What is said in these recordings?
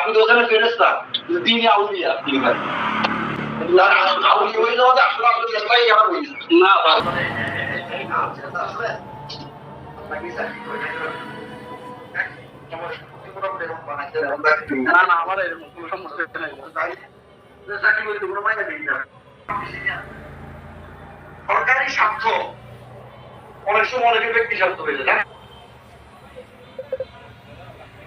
আপনি তো ওখানে ফেরেস্তা তিনি আউলিয়া না স্যার না না আমার এরকম কোনো সমস্যা নেই সরকারি স্বার্থ। অনেক সময় অনেকের ব্যক্তি স্বার্থ হয়ে যায়?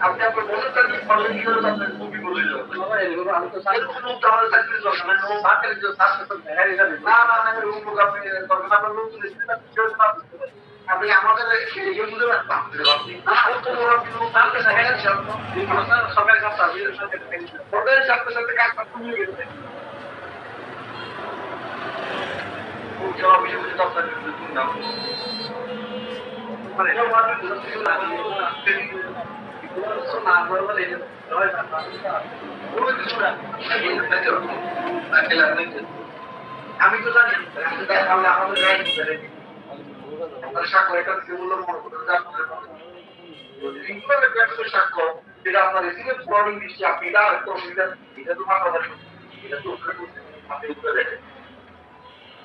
আপনি আপনার বছর চাকরি করলেন কি হলো আপনার খুবই বলে যাবে আমি তো এরকম লোক তো আমাদের দরকার নাই। ও সরকারি যে স্বাস্থ্য দেখা যাবে না না না এরকম লোক আপনি দরকার আপনার লোক তুলেছেন না, কেউ না বুঝতে পারে। আপনি আমাদের বুঝতে পারেন আপনি আপনি না ও তো বড় আপনি লোক তার কাছে দেখা যাচ্ছে আপনার সরকারি সরকারি সাথে সাথে কাজ করতে না না বললে হয় না কোনো কিছু না আমি তো জানি আমাদের আপনার দিচ্ছে আপনি এটা অসুবিধা এটা তো এটা তো আপনি দেখেন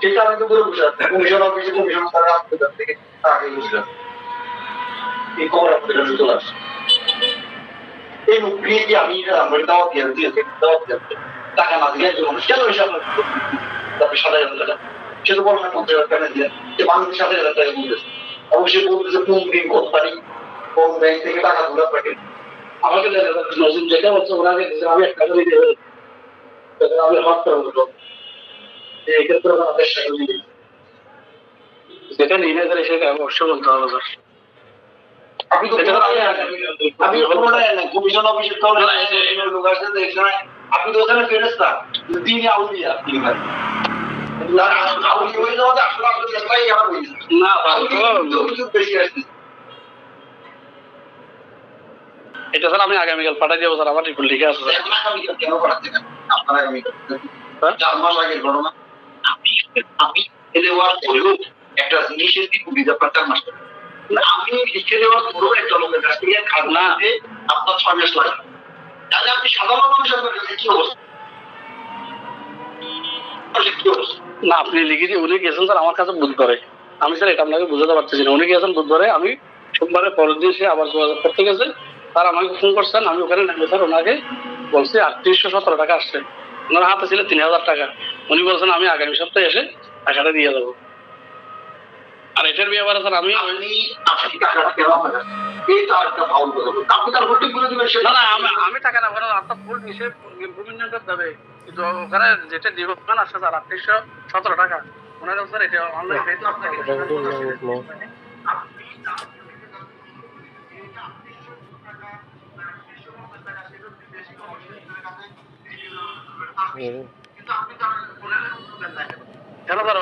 সেটা আমি তো বলে আছি কমিশন অফিসে কমিশন স্যার আপনাদের থেকে আগে বুঝলাম। এই খবর আপনাদের কাছে চলে আসছে। এই মুখে কি আমি আমার দাওয়াত দিয়ে দিয়েছি দাওয়াত দিয়ে টাকা না দিয়ে একজন মানুষ কেন আপনার তারপরে সাত হাজার টাকা। সে তো বলবেন পঞ্চাশ হাজার দিয়ে। যে মানুষ সাত হাজার টাকা বলতেছে অবশ্যই বলতেছে কোন দিন কত তারিখ, কোন ব্যাংক থেকে টাকা তুলে আপনাকে আমাকে নজরুল যেটা বলছে, ওনাকে আমি একটা করে দিয়ে আমি হট করে বলব যে এক্ষেত্রে আমাদের যেটা নিয়ে নেয় সেটা অবশ্যই বলতে হবে। স্যার আপনি এটা কমিশন অফিসের লোক আসছে আপনি তো ওখানে ফেরেস্তা আউলিয়া স্যার এটা আমি আগামীকাল পাঠাই দেবো স্যার আমার রিপোর্ট লিখে আছে স্যার। হ্যাঁ? চার মাস আগের ঘটনা। আমি দেওয়ার একটা জিনিসের মাস আমি লিখে দেওয়ার পরেও একটা লোকের কাছ থেকে খাজনা আনতে আপনার ছয় মাস লাগে। তাহলে আপনি সাধারণ কাছে কি অবস্থা? না আপনি লিখে দিয়ে উনি গেছেন স্যার আমার কাছে বুধবারে আমি স্যার এটা আপনাকে বুঝাতে পারতেছি না। উনি গেছেন বুধবারে আমি সোমবারে পরের দিন সে আবার যোগাযোগ করতে গেছে। স্যার আমাকে ফোন করছেন আমি ওখানে নেমে স্যার। ওনাকে বলছি আটত্রিশশো সতেরো টাকা আসছে। ওনার হাতে ছিল তিন হাজার টাকা। উনি বলছেন আমি আগামী সপ্তাহে এসে টাকাটা দিয়ে দেবো। আর এটার ব্যাপারে স্যার আমি আপনি টাকাটা কেন না। না আমি টাকা না ওখানে আপনার ফুল হিসেবে ইমপ্রুভমেন্ট দেবে কিন্তু ওখানে যেটা ডিভোশন আসছে স্যার আটত্রিশশো সতেরো টাকা। ওনারা স্যার এটা অনলাইন স্যার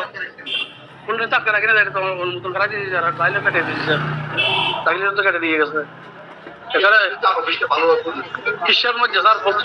ফুল রিচার্জ করে কিনে দেখে তোমার নতুন খারাপ দিয়ে যারা তাইলে কেটে দিয়েছে। স্যার তাইলে তো কেটে দিয়ে গেছে। এখানে তার অফিসটা ভালো কিসের মধ্যে স্যার বলছো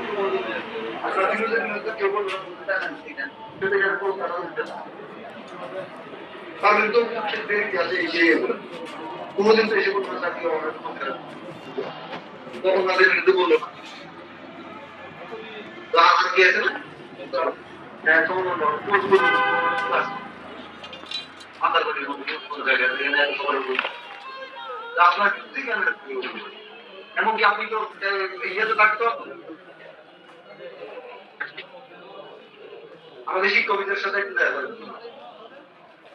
আমি তো কোনোদিন তো এসে কোনো চাকরি আমার তখন তাদের বিরুদ্ধে বলল সবার আপনার এমনকি আপনি তো ইয়েতে থাকতো আমাদের শিক্ষকদের সাথে একটু দেখা করেন।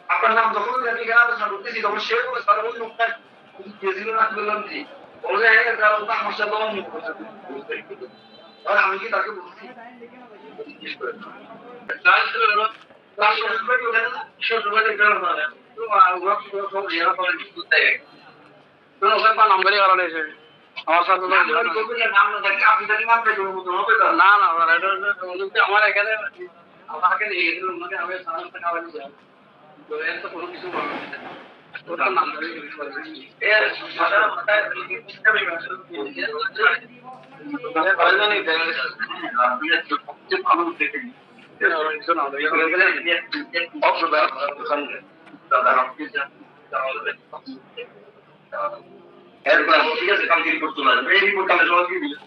আপনার নাম যখন আমি এখানে আলোচনা করতেছি তখন সে বলে স্যার ওই লোকটা গেছিল না বললাম জি বলে হ্যাঁ তারা আমার সাথে আর আমি কি তাকে বলছি। তার শ্বশুরবাড়ি ওখানে গ্রাম। তো আর ওরা সব করে তো ওখানে নাম্বারই কারণে সাথে না, না আমার এখানে আমাকে মানে আমি সাধারণত খাবার দিই তো এর তো কোনো এরপর ঠিক আছে রিপোর্ট চলে আসবে। এই রিপোর্ট দিলে